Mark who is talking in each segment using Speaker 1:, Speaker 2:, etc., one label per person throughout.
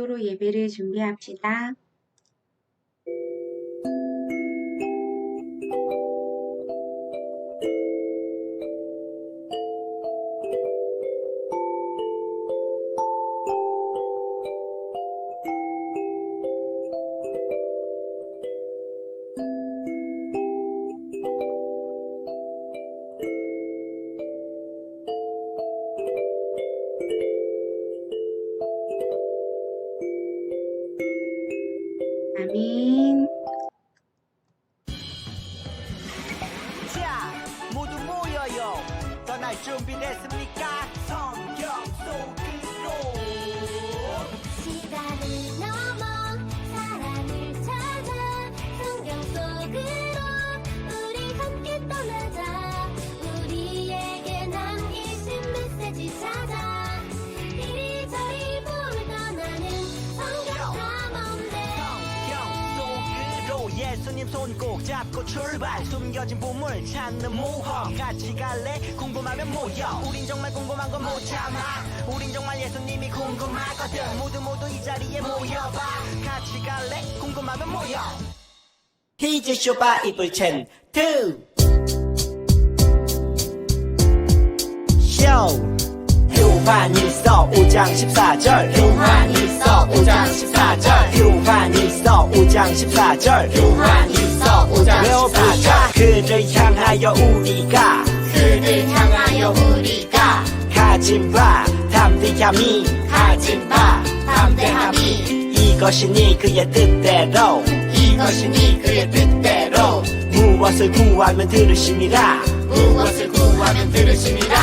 Speaker 1: 기도로 예배를 준비합시다.
Speaker 2: 손꼭 잡고 출발. 숨겨진 보물 찾는 모험. 같이 갈래? 궁금하면 모여. 우린 정말 궁금한 건 못 참아. 우린 정말 예수님이 궁금하거든. 모두 모두 이 자리에 모여봐. 같이 갈래? 궁금하면 모여. 히즈 쇼 바 이불 첸 투. 쇼. 요한일서 5장 14절 요한일서 5장 14절 요한일서 5장 14절 요한 5장 14절 그를 향하여 우리가.
Speaker 3: 그를 향하여 우리가.
Speaker 2: 가진 바 담대함이.
Speaker 3: 가진 바 담대함이.
Speaker 2: 이것이니 그의 뜻대로.
Speaker 3: 이것이니 그의 뜻대로.
Speaker 2: 무엇을 구하면 들으심이라
Speaker 3: 무엇을 구하면 들으심이라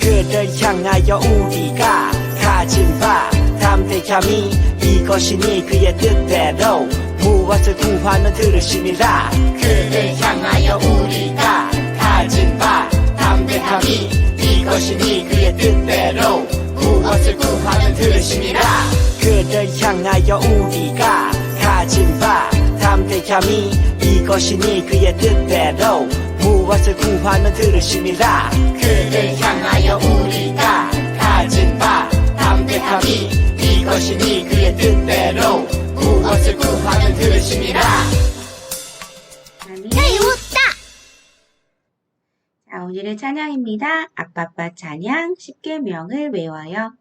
Speaker 2: 그를 향하여 우리가. 가진 바 담대함이 이것이니 그의 뜻대로. 무엇을 구하면 들으심이라
Speaker 3: 그를 향하여 우리가 가진 바 담대함이 이것이니 그의 뜻대로 무엇을 구하면 들으심이라
Speaker 2: 그를 향하여 우리가 가진 바 담대함이 이것이니 그의 뜻대로 무엇을 구하면 들으심이라
Speaker 3: 그를 향하여 네, 웃다
Speaker 1: 자, 오늘의 찬양입니다. 아빠빠 찬양 10개명을 외워요.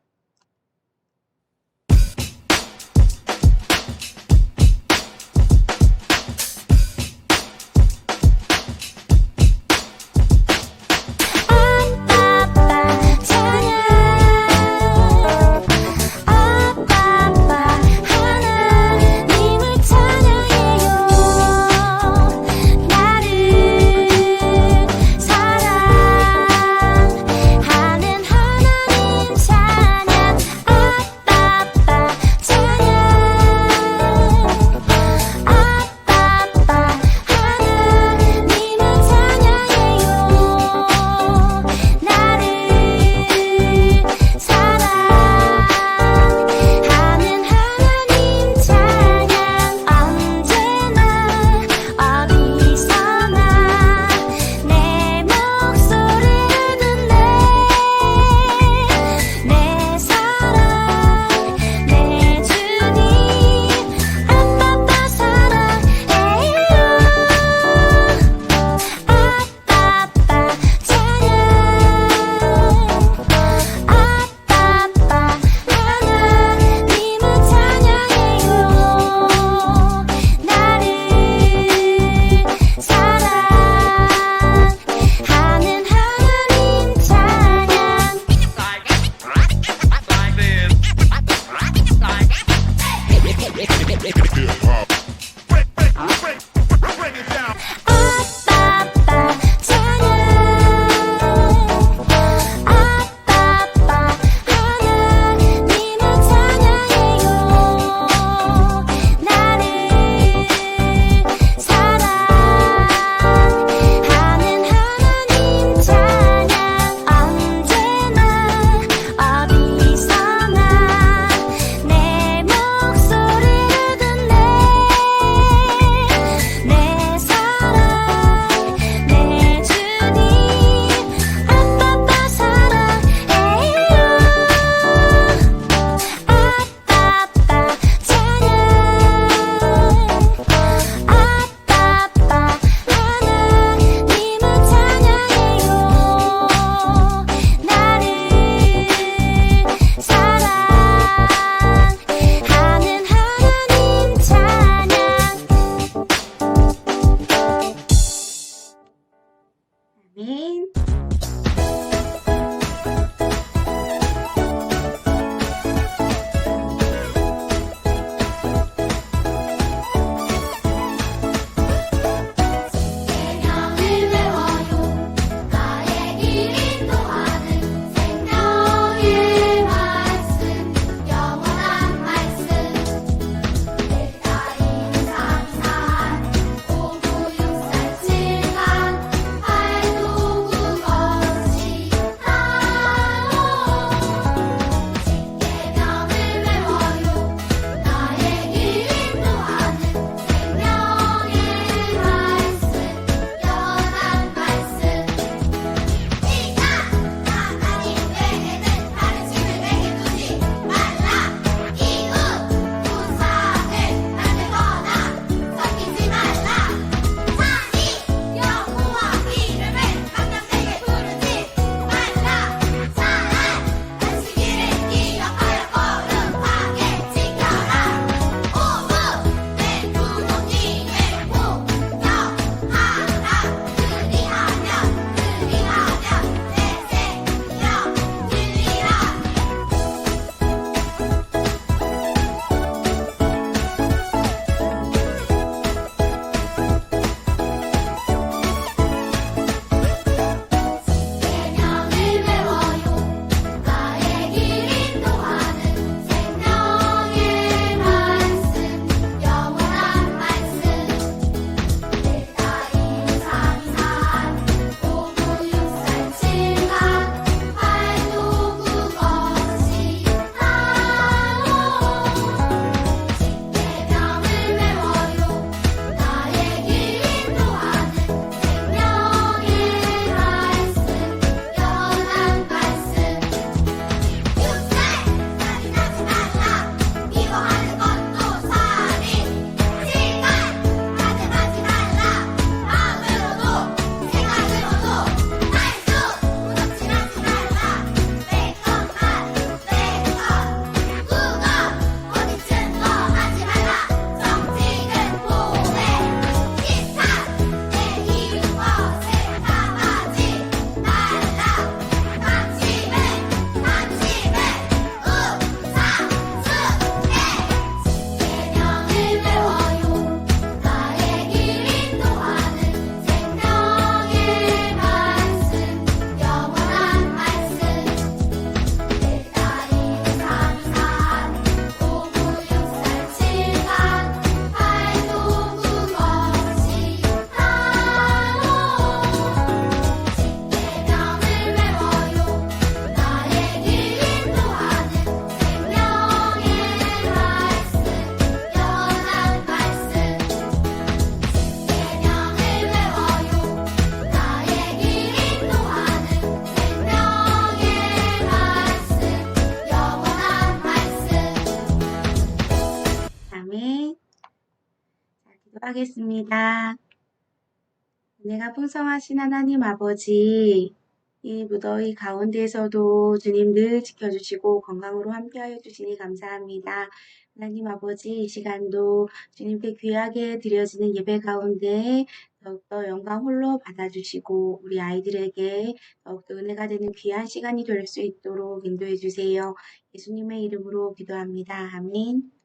Speaker 4: 기도하겠습니다. 은혜가 풍성하신 하나님 아버지, 이 무더위 가운데에서도 주님 늘 지켜주시고 건강으로 함께하여 주시니 감사합니다. 하나님 아버지, 이 시간도 주님께 귀하게 드려지는 예배 가운데 더욱더 영광 홀로 받아주시고 우리 아이들에게 더욱더 은혜가 되는 귀한 시간이 될 수 있도록 인도해 주세요. 예수님의 이름으로 기도합니다. 아멘.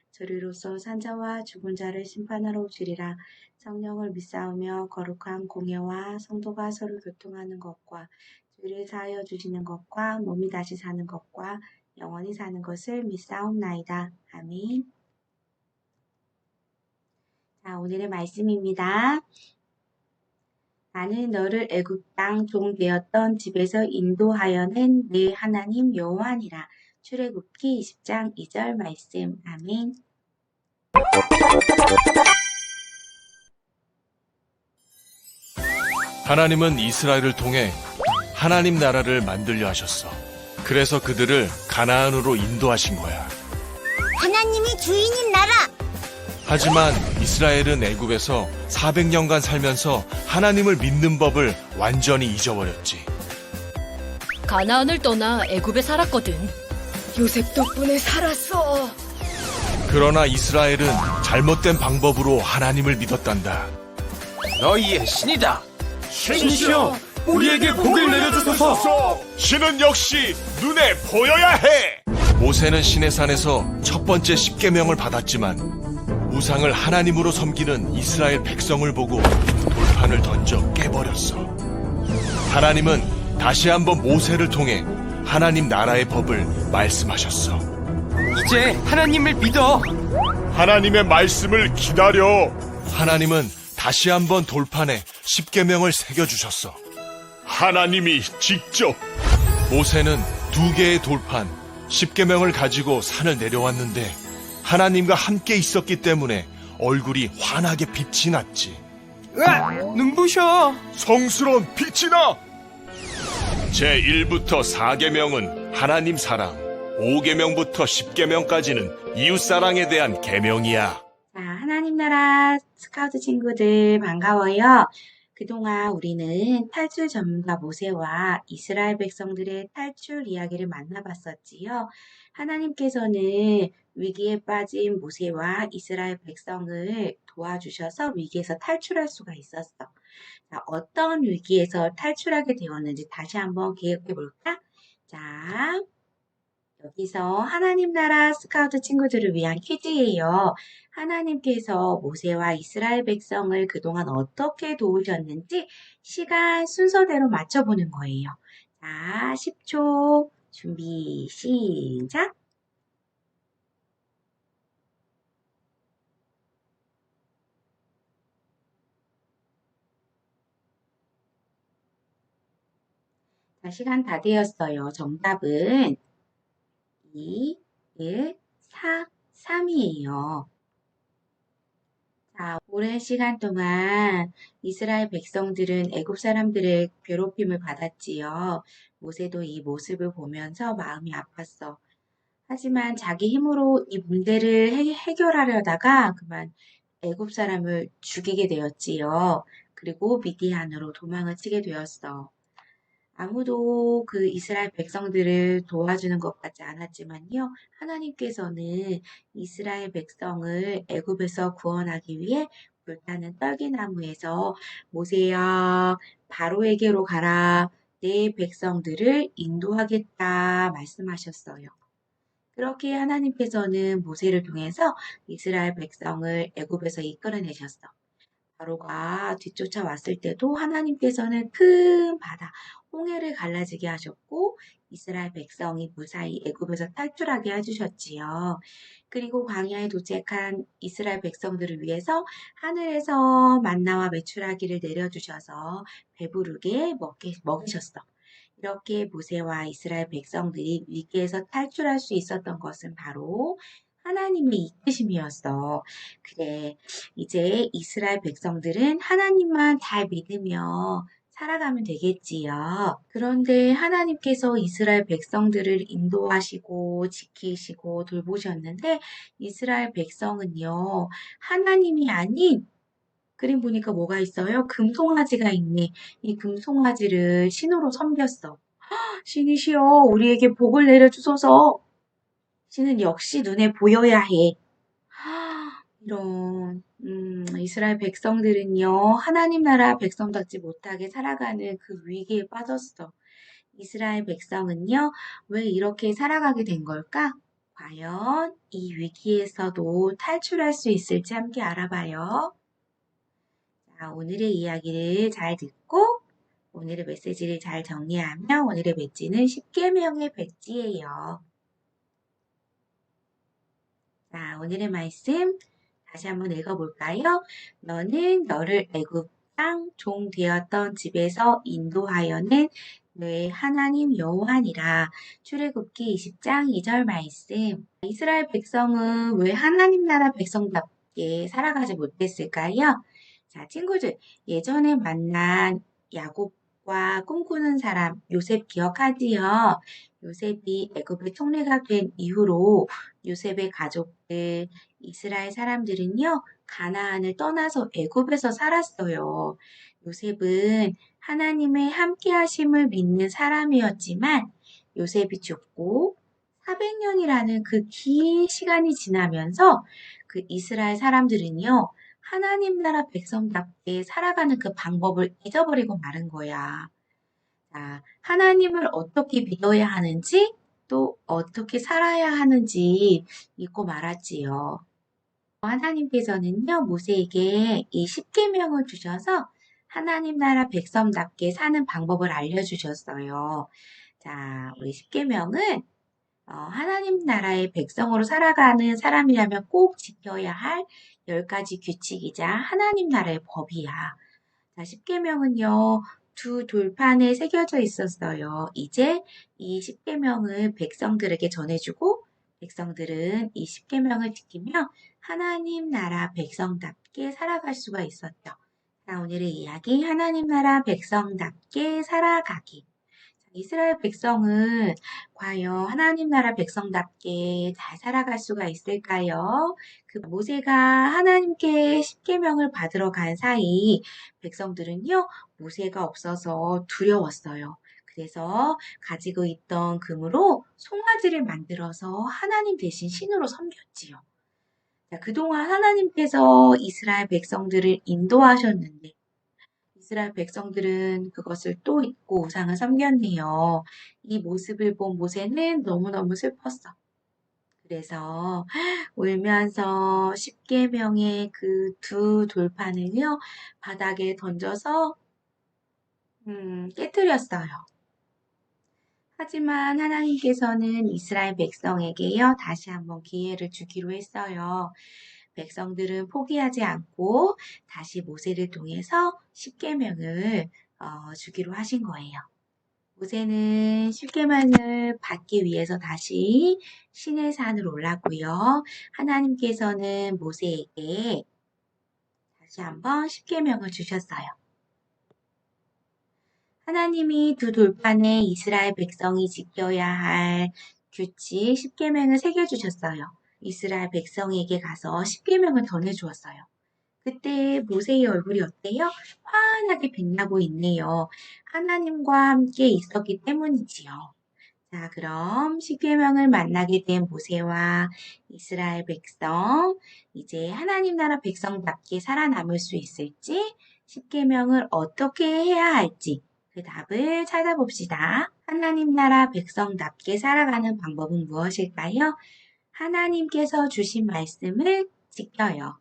Speaker 4: 저리로서 산자와 죽은 자를 심판하러 오시리라 성령을 믿사오며 거룩한 공예와 성도가 서로 교통하는 것과 죄를 사하여 주시는 것과 몸이 다시 사는 것과 영원히 사는 것을 믿사옵나이다. 아멘. 자, 오늘의 말씀입니다. 나는 너를 애굽 땅 종 되었던 집에서 인도하여 낸 내 하나님 여호와니라. 출애굽기 20장 2절 말씀. 아멘.
Speaker 5: 하나님은 이스라엘을 통해 하나님 나라를 만들려 하셨어. 그래서 그들을 가나안으로 인도하신 거야.
Speaker 3: 하나님이 주인인 나라
Speaker 5: 하지만 이스라엘은 애굽에서 400년간 살면서 하나님을 믿는 법을 완전히 잊어버렸지.
Speaker 6: 가나안을 떠나 애굽에 살았거든. 요셉 덕분에 살았어.
Speaker 5: 그러나 이스라엘은 잘못된 방법으로 하나님을 믿었단다.
Speaker 7: 너희의 신이다. 신이시여, 우리에게 복을 내려주소서.
Speaker 5: 신은 역시 눈에 보여야 해. 모세는 시내산에서 첫 번째 십계명을 받았지만 우상을 하나님으로 섬기는 이스라엘 백성을 보고 돌판을 던져 깨버렸어. 하나님은 다시 한번 모세를 통해 하나님 나라의 법을 말씀하셨어.
Speaker 7: 이제 하나님을 믿어.
Speaker 5: 하나님의 말씀을 기다려. 하나님은 다시 한번 돌판에 십계명을 새겨 주셨어. 하나님이 직접 모세는 두 개의 돌판 십계명을 가지고 산을 내려왔는데 하나님과 함께 있었기 때문에 얼굴이 환하게 빛이 났지.
Speaker 7: 으악, 눈부셔.
Speaker 5: 성스러운 빛이 나. 제 1부터 4계명은 하나님 사랑, 5계명부터 10계명까지는 이웃 사랑에 대한 계명이야.
Speaker 4: 자, 하나님 나라 스카우트 친구들 반가워요. 그동안 우리는 탈출 전문가 모세와 이스라엘 백성들의 탈출 이야기를 만나봤었지요. 하나님께서는 위기에 빠진 모세와 이스라엘 백성을 도와주셔서 위기에서 탈출할 수가 있었어. 자, 어떤 위기에서 탈출하게 되었는지 다시 한번 기억해 볼까? 자, 여기서 하나님 나라 스카우트 친구들을 위한 퀴즈예요. 하나님께서 모세와 이스라엘 백성을 그동안 어떻게 도우셨는지 시간 순서대로 맞춰보는 거예요. 자, 10초 준비 시작. 자, 시간 다 되었어요. 정답은 2, 1, 4, 3이에요. 자, 오랜 시간 동안 이스라엘 백성들은 애굽 사람들의 괴롭힘을 받았지요. 모세도 이 모습을 보면서 마음이 아팠어. 하지만 자기 힘으로 이 문제를 해, 해결하려다가 그만 애굽 사람을 죽이게 되었지요. 그리고 미디안으로 도망을 치게 되었어. 아무도 그 이스라엘 백성들을 도와주는 것 같지 않았지만요. 하나님께서는 이스라엘 백성을 애굽에서 구원하기 위해 불타는 떨기나무에서 모세야 바로에게로 가라 내 백성들을 인도하겠다 말씀하셨어요. 그렇게 하나님께서는 모세를 통해서 이스라엘 백성을 애굽에서 이끌어내셨어. 바로가 뒤쫓아왔을 때도 하나님께서는 큰 바다 홍해를 갈라지게 하셨고 이스라엘 백성이 무사히 애굽에서 탈출하게 해주셨지요. 그리고 광야에 도착한 이스라엘 백성들을 위해서 하늘에서 만나와 메추라기를 내려주셔서 배부르게 먹게, 먹이셨어. 이렇게 모세와 이스라엘 백성들이 위기에서 탈출할 수 있었던 것은 바로 하나님의 이끄심이었어. 그래, 이제 이스라엘 백성들은 하나님만 잘 믿으며 살아가면 되겠지요. 그런데 하나님께서 이스라엘 백성들을 인도하시고 지키시고 돌보셨는데 이스라엘 백성은요, 하나님이 아닌 그림 보니까 뭐가 있어요? 금송아지가 있네. 이 금송아지를 신으로 섬겼어. 신이시여, 우리에게 복을 내려주소서. 신은 역시 눈에 보여야 해. 이런, 음, 이스라엘 백성들은요, 하나님 나라 백성답지 못하게 살아가는 그 위기에 빠졌어. 이스라엘 백성은요, 왜 이렇게 살아가게 된 걸까? 과연 이 위기에서도 탈출할 수 있을지 함께 알아봐요. 자, 오늘의 이야기를 잘 듣고 오늘의 메시지를 잘 정리하면 오늘의 배지는 10개명의 배지예요. 자, 오늘의 말씀 다시 한번 읽어볼까요? 너는 너를 애굽 땅 종 되었던 집에서 인도하여는 너의 하나님 여호와니라. 출애굽기 20장 2절 말씀. 이스라엘 백성은 왜 하나님 나라 백성답게 살아가지 못했을까요? 자, 친구들, 예전에 만난 야곱 과 꿈꾸는 사람 요셉 기억하지요? 요셉이 애굽의 총리가 된 이후로 요셉의 가족들, 이스라엘 사람들은요, 가나안을 떠나서 애굽에서 살았어요. 요셉은 하나님의 함께 하심을 믿는 사람이었지만 요셉이 죽고 400년이라는 그 긴 시간이 지나면서 그 이스라엘 사람들은요, 하나님 나라 백성답게 살아가는 그 방법을 잊어버리고 마른 거야. 자, 하나님을 어떻게 믿어야 하는지 또 어떻게 살아야 하는지 잊고 말았지요. 하나님께서는요, 모세에게 이 10계명을 주셔서 하나님 나라 백성답게 사는 방법을 알려주셨어요. 자, 우리 10계명은 어, 하나님 나라의 백성으로 살아가는 사람이라면 꼭 지켜야 할 10가지 규칙이자 하나님 나라의 법이야. 자, 10계명은요. 두 돌판에 새겨져 있었어요. 이제 이 10계명을 백성들에게 전해주고 백성들은 이 10계명을 지키며 하나님 나라 백성답게 살아갈 수가 있었죠. 자, 오늘의 이야기 하나님 나라 백성답게 살아가기. 이스라엘 백성은 과연 하나님 나라 백성답게 잘 살아갈 수가 있을까요? 그 모세가 하나님께 십계명을 받으러 간 사이 백성들은요 모세가 없어서 두려웠어요. 그래서 가지고 있던 금으로 송아지를 만들어서 하나님 대신 신으로 섬겼지요. 자, 그동안 하나님께서 이스라엘 백성들을 인도하셨는데 이스라엘 백성들은 그것을 또 잊고 우상을 섬겼네요. 이 모습을 본 모세는 너무너무 슬펐어. 그래서 울면서 십계명의 그 두 돌판을요 바닥에 던져서 음, 깨뜨렸어요. 하지만 하나님께서는 이스라엘 백성에게요 다시 한번 기회를 주기로 했어요. 백성들은 포기하지 않고 다시 모세를 통해서 십계명을 어, 주기로 하신 거예요. 모세는 십계명을 받기 위해서 다시 신의 산으로 올랐고요. 하나님께서는 모세에게 다시 한번 십계명을 주셨어요. 하나님이 두 돌판에 이스라엘 백성이 지켜야 할 규칙 십계명을 새겨 주셨어요. 이스라엘 백성에게 가서 십계명을 전해 주었어요. 그때 모세의 얼굴이 어때요? 환하게 빛나고 있네요. 하나님과 함께 있었기 때문이지요. 자, 그럼 십계명을 만나게 된 모세와 이스라엘 백성, 이제 하나님 나라 백성답게 살아남을 수 있을지, 십계명을 어떻게 해야 할지, 그 답을 찾아봅시다. 하나님 나라 백성답게 살아가는 방법은 무엇일까요? 하나님께서 주신 말씀을 지켜요.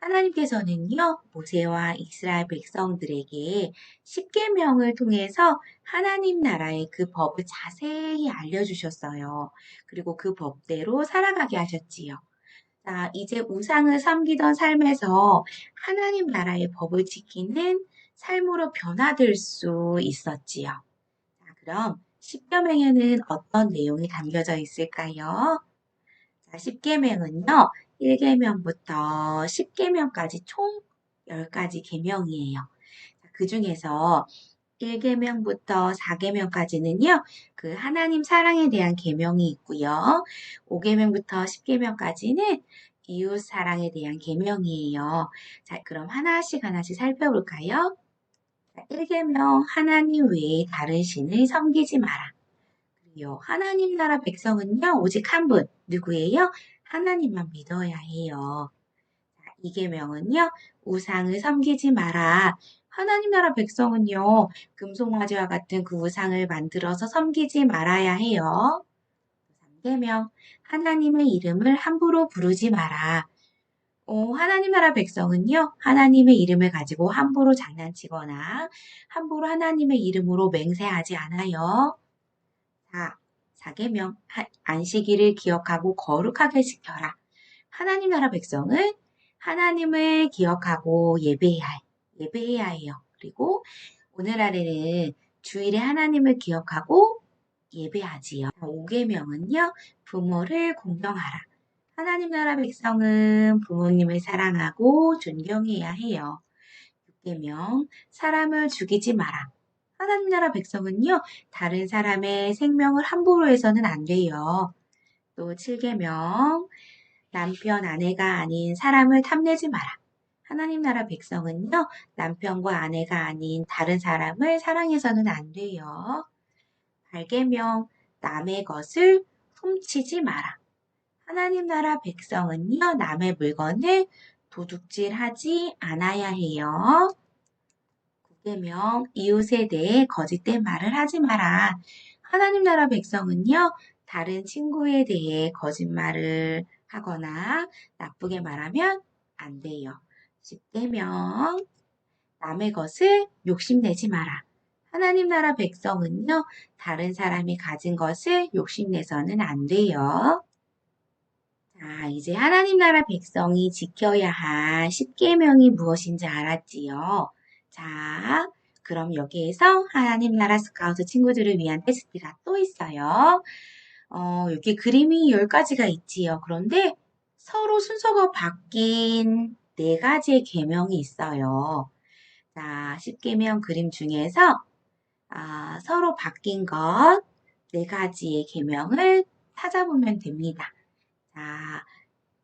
Speaker 4: 하나님께서는요, 모세와 이스라엘 백성들에게 십계명을 통해서 하나님 나라의 그 법을 자세히 알려주셨어요. 그리고 그 법대로 살아가게 하셨지요. 자, 이제 우상을 섬기던 삶에서 하나님 나라의 법을 지키는 삶으로 변화될 수 있었지요. 자, 그럼 십계명에는 어떤 내용이 담겨져 있을까요? 자, 십계명은요. 1계명부터 10계명까지 총 10가지 계명이에요. 그 중에서 1계명부터 4계명까지는요. 그 하나님 사랑에 대한 계명이 있고요. 5계명부터 10계명까지는 이웃 사랑에 대한 계명이에요. 자, 그럼 하나씩 하나씩 살펴볼까요? 1계명 하나님 외에 다른 신을 섬기지 마라. 그리고 하나님 나라 백성은요. 오직 한 분, 누구예요? 하나님만 믿어야 해요. 자, 이 계명은요. 우상을 섬기지 마라. 하나님 나라 백성은요. 금송아지와 같은 그 우상을 만들어서 섬기지 말아야 해요. 3계명 하나님의 이름을 함부로 부르지 마라. 어, 하나님 나라 백성은요, 하나님의 이름을 가지고 함부로 장난치거나 함부로 하나님의 이름으로 맹세하지 않아요. 자, 4계명 안식일을 기억하고 거룩하게 지켜라. 하나님 나라 백성은 하나님을 기억하고 예배해야, 해- 예배해야 해요. 그리고 오늘 아래는 주일에 하나님을 기억하고 예배하지요. 5계명은요, 부모를 공경하라. 하나님 나라 백성은 부모님을 사랑하고 존경해야 해요. 6계명, 사람을 죽이지 마라. 하나님 나라 백성은요, 다른 사람의 생명을 함부로 해서는 안 돼요. 또 7계명, 남편, 아내가 아닌 사람을 탐내지 마라. 하나님 나라 백성은요, 남편과 아내가 아닌 다른 사람을 사랑해서는 안 돼요. 8계명, 남의 것을 훔치지 마라. 하나님 나라 백성은요, 남의 물건을 도둑질하지 않아야 해요. 9계명, 이웃에 대해 거짓된 말을 하지 마라. 하나님 나라 백성은요, 다른 친구에 대해 거짓말을 하거나 나쁘게 말하면 안 돼요. 10계명, 남의 것을 욕심내지 마라. 하나님 나라 백성은요, 다른 사람이 가진 것을 욕심내서는 안 돼요. 자, 이제 하나님 나라 백성이 지켜야 할 10계명이 무엇인지 알았지요? 자, 그럼 여기에서 하나님 나라 스카우트 친구들을 위한 테스트가 또 있어요. 어, 여기 그림이 10가지가 있지요. 그런데 서로 순서가 바뀐 네 가지의 계명이 있어요. 자, 10계명 그림 중에서 아, 서로 바뀐 것네 가지의 계명을 찾아보면 됩니다. 자,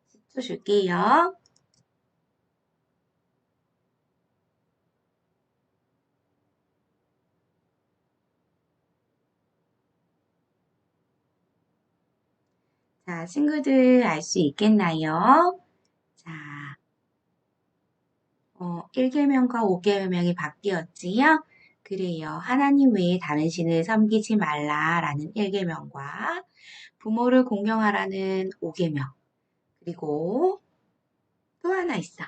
Speaker 4: 10초 줄게요. 자, 친구들 알 수 있겠나요? 자, 어, 1계명과 5계명이 바뀌었지요? 그래요. 하나님 외에 다른 신을 섬기지 말라라는 1계명과 부모를 공경하라는 5계명. 그리고 또 하나 있어.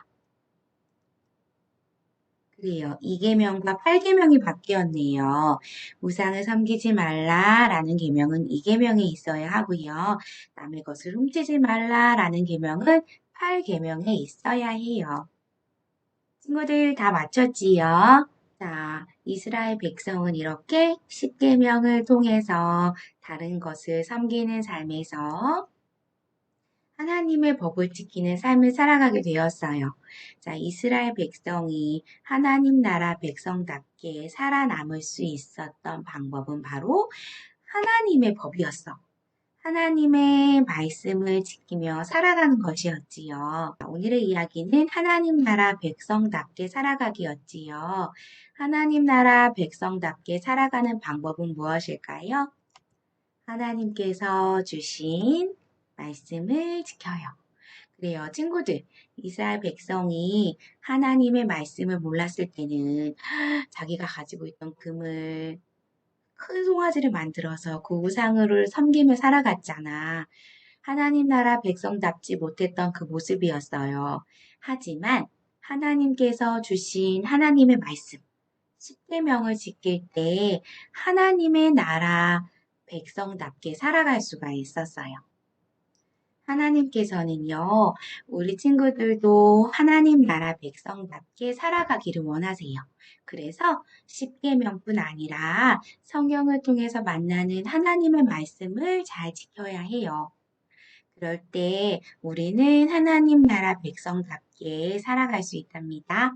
Speaker 4: 그래요. 2계명과 8계명이 바뀌었네요. 우상을 섬기지 말라라는 계명은 2계명에 있어야 하고요. 남의 것을 훔치지 말라라는 계명은 8계명에 있어야 해요. 친구들 다 맞췄지요? 자, 이스라엘 백성은 이렇게 10계명을 통해서 다른 것을 섬기는 삶에서 하나님의 법을 지키는 삶을 살아가게 되었어요. 자, 이스라엘 백성이 하나님 나라 백성답게 살아남을 수 있었던 방법은 바로 하나님의 법이었어. 하나님의 말씀을 지키며 살아가는 것이었지요. 오늘의 이야기는 하나님 나라 백성답게 살아가기였지요. 하나님 나라 백성답게 살아가는 방법은 무엇일까요? 하나님께서 주신 말씀을 지켜요. 그래요, 친구들. 이스라엘 백성이 하나님의 말씀을 몰랐을 때는 자기가 가지고 있던 금을 큰 송아지를 만들어서 그 우상을 섬기며 살아갔잖아. 하나님 나라 백성답지 못했던 그 모습이었어요. 하지만 하나님께서 주신 하나님의 말씀, 십계명을 지킬 때 하나님의 나라 백성답게 살아갈 수가 있었어요. 하나님께서는요, 우리 친구들도 하나님 나라 백성답게 살아가기를 원하세요. 그래서 십계명뿐 아니라 성경을 통해서 만나는 하나님의 말씀을 잘 지켜야 해요. 그럴 때 우리는 하나님 나라 백성답게 살아갈 수 있답니다.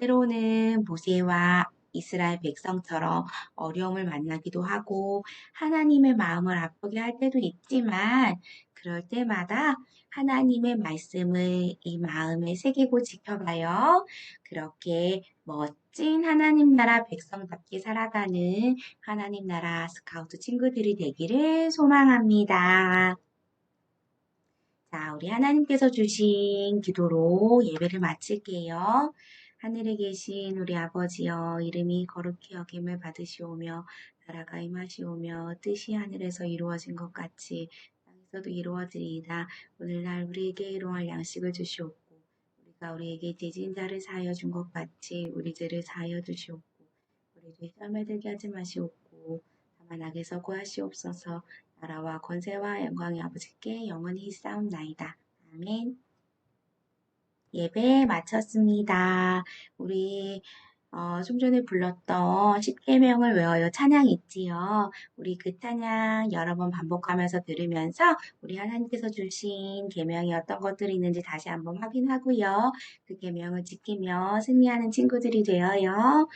Speaker 4: 때로는 모세와 이스라엘 백성처럼 어려움을 만나기도 하고 하나님의 마음을 아프게 할 때도 있지만 그럴 때마다 하나님의 말씀을 이 마음에 새기고 지켜봐요. 그렇게 멋진 하나님 나라 백성답게 살아가는 하나님 나라 스카우트 친구들이 되기를 소망합니다. 자, 우리 하나님께서 주신 기도로 예배를 마칠게요. 하늘에 계신 우리 아버지여, 이름이 거룩히 여김을 받으시오며, 나라가 임하시오며, 뜻이 하늘에서 이루어진 것 같이 땅에서도 이루어지리이다. 오늘날 우리에게 일용할 양식을 주시옵고, 우리가 우리에게 죄진 자를 사하여 준 것 같이 우리 죄를 사하여 주시옵고, 우리를 시험에 들게 하지 마시옵고, 다만 악에서 구하시옵소서, 나라와 권세와 영광이 아버지께 영원히 싸움나이다. 아멘. 예배 마쳤습니다. 우리 어, 좀 전에 불렀던 십계명을 외워요 찬양 있지요. 우리 그 찬양 여러 번 반복하면서 들으면서 우리 하나님께서 주신 계명이 어떤 것들이 있는지 다시 한번 확인하고요. 그 계명을 지키며 승리하는 친구들이 되어요.